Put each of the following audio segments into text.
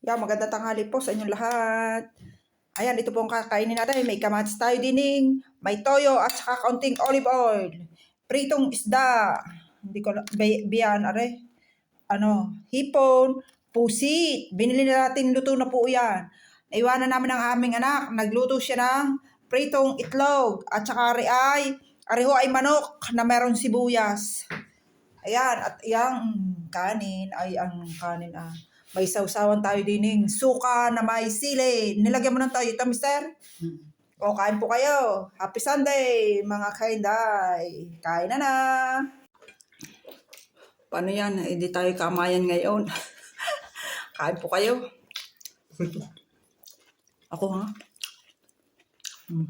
Yeah, maganda tanghali po sa inyong lahat. Ayan, ito po ang kakainin natin. May kamatis tayo dining, may toyo at saka kaunting olive oil. Pritong isda. Hindi ko, biyan, are. Ano, hipon, pusit. Binili na natin, luto na po yan. Naiwanan namin ang aming anak. Nagluto siya ng pritong itlog. At saka ari ay, ariho ay manok na meron sibuyas. Ayan, at yung kanin ay ang kanin ah. May sausawan tayo dining suka na may sili. Nilagyan mo ng toyo ito, mister? O, kain po kayo. Happy Sunday, mga kainday. Kain na na. Paano yan? Hindi tayo kamayan ngayon. kain po kayo. Ako nga. Hmm.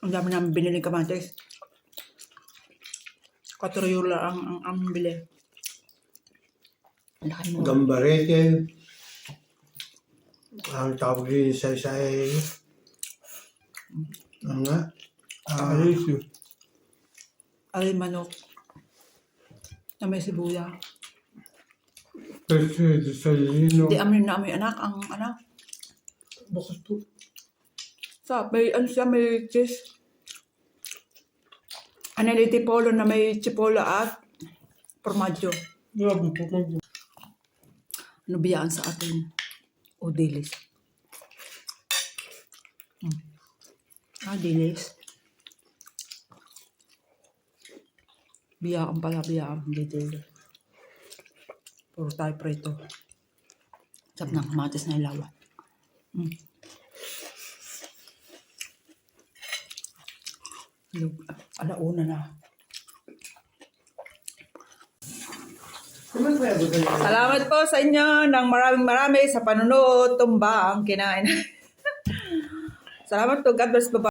Ang dami namin binili kamatis. Katruyula ang, ang, ang bili. Gambarete. Ang tawag rin sa isa ay ano nga? Ah, Alicio. Ay, manok. Na may sibuya. Perché sa lino. Hindi amin na aming anak, ang anak. Bakit to? Sa, may, ano siya, may cheese. Ano yung tipolo na may chipola at formaggio. Grabe po mag... Ano biyaan sa atin? O dilis. Hmm. Ah, dilis. Biyaan pala, biyaan. Hindi dilis. Puro tayo preto. Sarap ng kamatis na ilawa. Lug- Alauna na. Salamat po sa inyo ng maraming marami sa panunood, tumbang, kinain. Salamat po. God bless. Bye-bye.